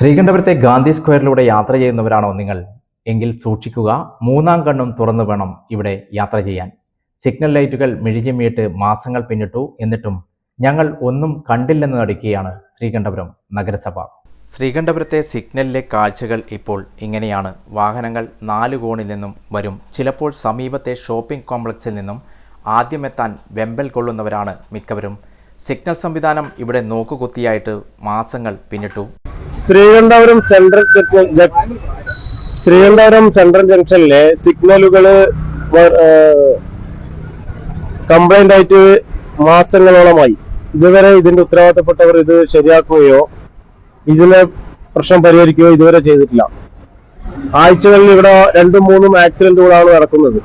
ശ്രീകണ്ഠപുരത്തെ ഗാന്ധി സ്ക്വയറിലൂടെ യാത്ര ചെയ്യുന്നവരാണോ നിങ്ങൾ? എങ്കിൽ സൂക്ഷിക്കുക മൂന്നാം കണ്ണും തുറന്നു വേണം ഇവിടെ യാത്ര ചെയ്യാൻ. സിഗ്നൽ ലൈറ്റുകൾ മിഴിചിമ്മിയിട്ട് മാസങ്ങൾ പിന്നിട്ടു. എന്നിട്ടും ഞങ്ങൾ ഒന്നും കണ്ടില്ലെന്ന് നടിക്കുകയാണ് ശ്രീകണ്ഠപുരം നഗരസഭ. ശ്രീകണ്ഠപുരത്തെ സിഗ്നലിലെ കാഴ്ചകൾ ഇപ്പോൾ ഇങ്ങനെയാണ്. വാഹനങ്ങൾ നാല് കോണിൽ നിന്നും വരും. ചിലപ്പോൾ സമീപത്തെ ഷോപ്പിംഗ് കോംപ്ലക്സിൽ നിന്നും ആദ്യമെത്താൻ വെമ്പൽ കൊള്ളുന്നവരാണ് മിക്കവരും. സിഗ്നൽ സംവിധാനം ഇവിടെ നോക്കുകുത്തിയായിട്ട് മാസങ്ങൾ പിന്നിട്ടു. ശ്രീകണ്ഠപുരം സെൻട്രൽ ശ്രീകണ്ഠപുരം സെൻട്രൽ ജംഗ്ഷനിലെ സിഗ്നലുകൾ കംപ്ലൈന്റ് ആയിട്ട് മാസങ്ങളോളമായി. ഇതുവരെ ഇതിന്റെ ഉത്തരവാദിത്തപ്പെട്ടവർ ഇത് ശരിയാക്കുകയോ ഇതിനെ പ്രശ്നം പരിഹരിക്കുകയോ ഇതുവരെ ചെയ്തിട്ടില്ല. ആഴ്ചകളിൽ ഇവിടെ രണ്ടും മൂന്നും ആക്സിഡന്റുകളാണ് നടക്കുന്നത്.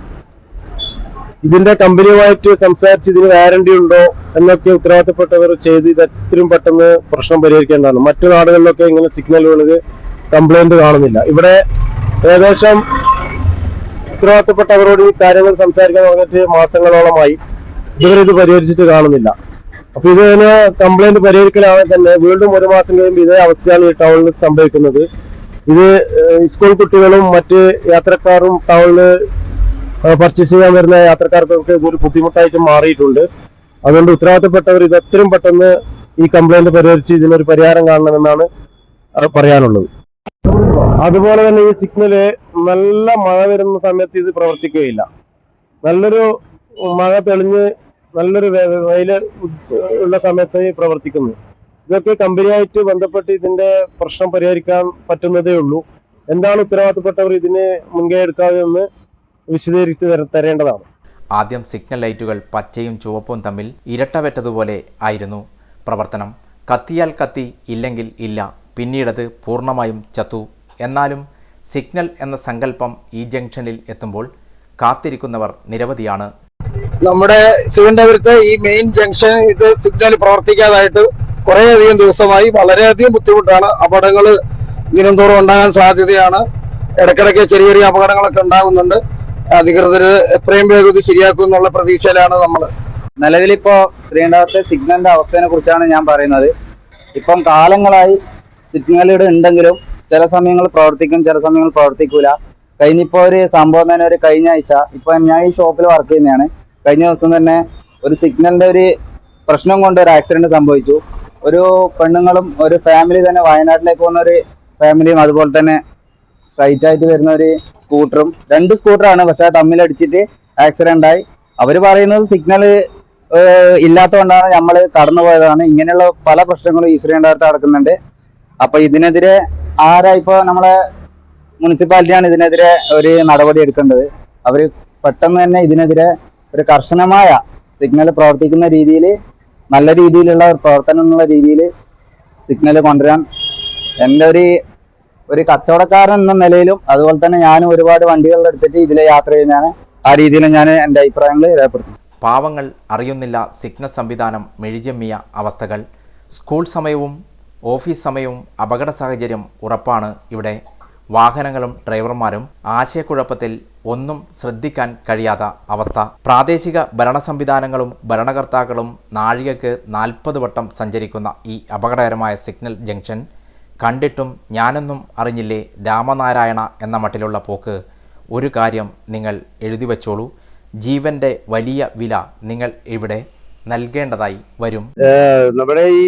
ഇതിന്റെ കമ്പനിയുമായിട്ട് സംസാരിച്ച് ഇതിന് വാരണ്ടി ഉണ്ടോ എന്നൊക്കെ ഉത്തരവാദിത്തപ്പെട്ടവർ ചെയ്ത് ഇത് എത്രയും പെട്ടെന്ന് പ്രശ്നം പരിഹരിക്കേണ്ടതാണ്. മറ്റു നാടുകളിലൊക്കെ ഇങ്ങനെ സിഗ്നൽ വീണത് കംപ്ലൈന്റ് കാണുന്നില്ല. ഇവിടെ ഏകദേശം ഉത്തരവാദിത്തപ്പെട്ടവരോട് ഈ കാര്യങ്ങൾ സംസാരിക്കാൻ പറഞ്ഞിട്ട് മാസങ്ങളോളമായി ഇതുവരെ ഇത് പരിഹരിച്ചിട്ട് കാണുന്നില്ല. അപ്പൊ ഇതിന് കംപ്ലൈന്റ് പരിഹരിക്കലാണെങ്കിൽ തന്നെ വീണ്ടും ഒരു മാസം കഴിയുമ്പോൾ ഇതേ അവസ്ഥയാണ് ഈ ടൗണിൽ സംഭവിക്കുന്നത്. ഇത് സ്കൂൾ കുട്ടികളും മറ്റ് യാത്രക്കാരും ടൗണിൽ പർച്ചേസ് ചെയ്യാൻ വരുന്ന യാത്രക്കാർക്കൊക്കെ ഇതൊരു ബുദ്ധിമുട്ടായിട്ട് മാറിയിട്ടുണ്ട്. അതുകൊണ്ട് ഉത്തരവാദിത്തപ്പെട്ടവർ ഇത് എത്രയും പെട്ടെന്ന് ഈ കംപ്ലൈന്റ് പരിഹരിച്ച് ഇതിനൊരു പരിഹാരം കാണണമെന്നാണ് പറയാനുള്ളത്. അതുപോലെ തന്നെ ഈ സിഗ്നൽ നല്ല മഴ വരുന്ന സമയത്ത് ഇത് പ്രവർത്തിക്കുകയില്ല. നല്ലൊരു മഴ തെളിഞ്ഞ് നല്ലൊരു വെയിൽ ഉള്ള സമയത്ത് പ്രവർത്തിക്കുന്നു. ഇതൊക്കെ കമ്പനിയായിട്ട് ബന്ധപ്പെട്ട് ഇതിന്റെ പ്രശ്നം പരിഹരിക്കാൻ പറ്റുന്നതേ ഉള്ളൂ. എന്താണ് ഉത്തരവാദിത്തപ്പെട്ടവർ ഇതിന് മുൻകൈ എടുക്കാതെന്ന് വിശദീകരിച്ച് തര- തരേണ്ടതാണ്. ആദ്യം സിഗ്നൽ ലൈറ്റുകൾ പച്ചയും ചുവപ്പും തമ്മിൽ ഇരട്ടവെറ്റതുപോലെ ആയിരുന്നു പ്രവർത്തനം. കത്തിയാൽ കത്തി ഇല്ലെങ്കിൽ ഇല്ല. പിന്നീടത് പൂർണമായും ചത്തു. എന്നാലും സിഗ്നൽ എന്ന സങ്കല്പം ഈ ജംഗ്ഷനിൽ എത്തുമ്പോൾ കാത്തിരിക്കുന്നവർ നിരവധിയാണ്. നമ്മുടെ ശ്രീകണ്ഠപുരത്തെ ഈ മെയിൻ ജംഗ്ഷൻ ഇത് സിഗ്നൽ പ്രവർത്തിക്കാതായിട്ട് കുറേയധികം ദിവസമായി വളരെയധികം ബുദ്ധിമുട്ടാണ്. അപകടങ്ങൾ ദിനംതോറും ഉണ്ടാകാൻ സാധ്യതയാണ്. ഇടയ്ക്കിടയ്ക്ക് ചെറിയ ചെറിയ അപകടങ്ങളൊക്കെ ഉണ്ടാകുന്നുണ്ട്. അധികൃതർ എത്രയും വേഗം ഇത് ശരിയാക്കും എന്നുള്ള പ്രതീക്ഷയിലാണ് നമ്മൾ നിലവിലിപ്പോ ശ്രീണ്ടാവത്തെ സിഗ്നലിന്റെ അവസ്ഥയെ കുറിച്ചാണ് ഞാൻ പറയുന്നത്. ഇപ്പം കാലങ്ങളായി സിഗ്നലുകൾ ഉണ്ടെങ്കിലും ചില സമയങ്ങൾ പ്രവർത്തിക്കും ചില സമയങ്ങൾ പ്രവർത്തിക്കൂല. കഴിഞ്ഞിപ്പോ ഒരു സംഭവം തന്നെ ഒരു കഴിഞ്ഞ ആഴ്ച ഇപ്പൊ ഞാൻ ഈ ഷോപ്പിൽ വർക്ക് ചെയ്യുന്നതാണ്. കഴിഞ്ഞ ദിവസം തന്നെ ഒരു സിഗ്നലിന്റെ ഒരു പ്രശ്നം കൊണ്ട് ഒരു ആക്സിഡന്റ് സംഭവിച്ചു. ഒരു പെണ്ണുങ്ങളും ഒരു ഫാമിലി തന്നെ വയനാട്ടിലേക്ക് പോകുന്ന ഒരു ഫാമിലിയും അതുപോലെ തന്നെ സ്ട്രൈറ്റ് ആയിട്ട് വരുന്ന ഒരു സ്കൂട്ടറും രണ്ട് സ്കൂട്ടറാണ് പക്ഷെ തമ്മിലടിച്ചിട്ട് ആക്സിഡന്റ് ആയി. അവർ പറയുന്നത് സിഗ്നൽ ഇല്ലാത്തതുകൊണ്ടാണ് നമ്മൾ കടന്നു പോയതാണ്. ഇങ്ങനെയുള്ള പല പ്രശ്നങ്ങളും ഈ ശ്രീകണ്ഠപുരത്ത് നടക്കുന്നുണ്ട്. അപ്പൊ ഇതിനെതിരെ ആരാ ഇപ്പൊ നമ്മളെ മുനിസിപ്പാലിറ്റിയാണ് ഇതിനെതിരെ ഒരു നടപടി എടുക്കേണ്ടത്? അവർ പെട്ടെന്ന് തന്നെ ഇതിനെതിരെ ഒരു കർശനമായ സിഗ്നൽ പ്രവർത്തിക്കുന്ന രീതിയിൽ നല്ല രീതിയിലുള്ള പ്രവർത്തനം എന്നുള്ള രീതിയിൽ സിഗ്നൽ കൊണ്ടുവരാൻ എന്റെ ഒരു ഒരു കച്ചവടക്കാരൻ എന്ന നിലയിലും അതുപോലെ തന്നെ ഞാനും ഒരുപാട് വണ്ടികൾ എടുത്തിട്ട് ഇതിലെ യാത്ര ചെയ്യുന്നതാണ്. ആ രീതിയിൽ ഞാൻ എന്റെ അഭിപ്രായങ്ങൾ രേഖപ്പെടുത്തുന്നു. പാവങ്ങൾ അറിയുന്നില്ല സിഗ്നൽ സംവിധാനം മെഴിജമ്മിയ അവസ്ഥകൾ. സ്കൂൾ സമയവും ഓഫീസ് സമയവും അപകട സാഹചര്യം ഉറപ്പാണ് ഇവിടെ. വാഹനങ്ങളും ഡ്രൈവർമാരും ആശയക്കുഴപ്പത്തിൽ ഒന്നും ശ്രദ്ധിക്കാൻ കഴിയാത്ത അവസ്ഥ. പ്രാദേശിക ഭരണ സംവിധാനങ്ങളും ഭരണകർത്താക്കളും നാഴികക്ക് നാൽപ്പത് വട്ടം സഞ്ചരിക്കുന്ന ഈ അപകടകരമായ സിഗ്നൽ ജംഗ്ഷൻ കണ്ടിട്ടും ഞാനൊന്നും അറിഞ്ഞില്ലേ രാമനാരായണ എന്ന മട്ടിലുള്ള പോക്ക്? ഒരു കാര്യം നിങ്ങൾ എഴുതി വച്ചോളൂ. ജീവന്റെ വലിയ വില നിങ്ങൾ ഇവിടെ നൽകേണ്ടതായി വരും. നമ്മുടെ ഈ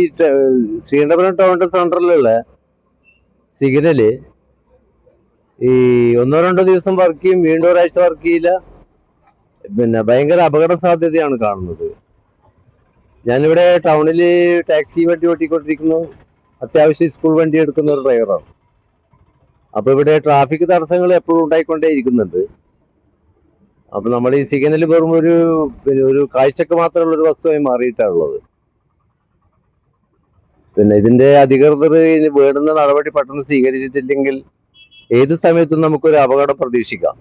ശ്രീകണ്ഠപുരം ടൗണിന്റെ സെൻട്രലിലുള്ള സിഗ്നൽ ഈ ഒന്നോ രണ്ടോ ദിവസം വർക്ക് ചെയ്യും വീണ്ടും ഒരാഴ്ച വർക്ക് ചെയ്യില്ല. പിന്നെ ഭയങ്കര അപകട സാധ്യതയാണ് കാണുന്നത്. ഞാനിവിടെ ടൗണിൽ ടാക്സി വണ്ടി ഓട്ടിക്കൊണ്ടിരിക്കുന്നു. അത്യാവശ്യം സ്കൂൾ വണ്ടി എടുക്കുന്ന ഒരു ഡ്രൈവറാണ് അപ്പൊ ഇവിടെ ട്രാഫിക് തടസ്സങ്ങൾ എപ്പോഴും ഉണ്ടായിക്കൊണ്ടേ ഇരിക്കുന്നുണ്ട്. അപ്പൊ നമ്മൾ ഈ സിഗ്നൽ വെറും ഒരു പിന്നെ ഒരു കാഴ്ചക്ക് മാത്രമുള്ള ഒരു വസ്തുവായി മാറിയിട്ടാണുള്ളത് പിന്നെ ഇതിന്റെ അധികൃതർ വേണ്ടുന്ന നടപടി പെട്ടെന്ന് സ്വീകരിച്ചിട്ടില്ലെങ്കിൽ ഏത് സമയത്തും നമുക്കൊരു അപകടം പ്രതീക്ഷിക്കാം.